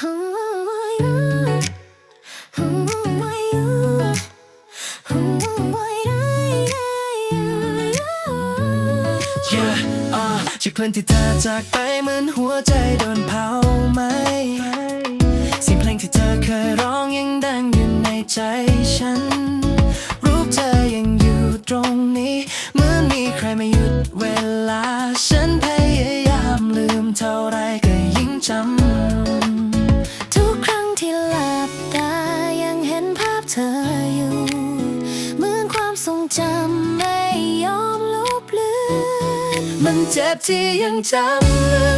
Yeah อ่าจากเพลงที่เธอจากไปเหมือนหัวใจโดนเผาไหมเสียงเพลงที่เธอเคยร้องยังดังอยู่ในใจฉัน รูปเธอยังอยู่ตรงนี้ เหมือนมีใครมาหยุดเวลา ฉันพยายามลืมเท่าไรก็ยิ่งจำ เห็นภาพเธออยู่ เหมือนความทรงจำไม่ยอมลบเลือนมันเจ็บที่ยังจำเลย